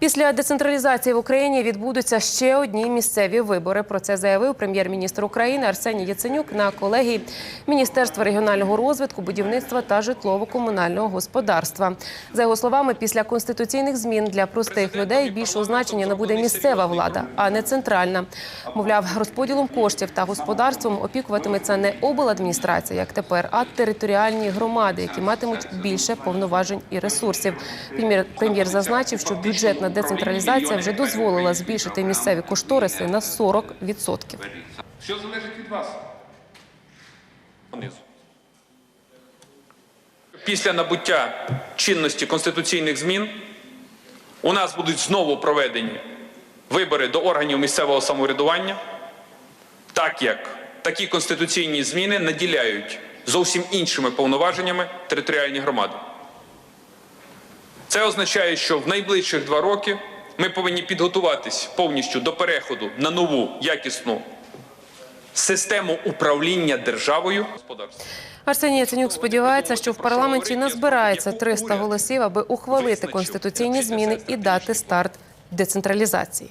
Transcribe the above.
Після децентралізації в Україні відбудуться ще одні місцеві вибори. Про це заявив прем'єр-міністр України Арсеній Яценюк на колегії Міністерства регіонального розвитку, будівництва та житлово-комунального господарства. За його словами, після конституційних змін для простих людей більшого значення набуде місцева влада, а не центральна. Мовляв, розподілом коштів та господарством опікуватиметься не обладміністрація, як тепер, а територіальні громади, які матимуть більше повноважень і ресурсів. Прем'єр прем'єр зазначив, що бюджетна децентралізація вже дозволила збільшити місцеві кошториси на 40%. Все залежить від вас. Після набуття чинності конституційних змін у нас будуть знову проведені вибори до органів місцевого самоврядування, так як такі конституційні зміни наділяють зовсім іншими повноваженнями територіальні громади. Це означає, що в найближчих два роки ми повинні підготуватись повністю до переходу на нову якісну систему управління державою. Арсеній Яценюк сподівається, що в парламенті назбирається 300 голосів, аби ухвалити конституційні зміни і дати старт децентралізації.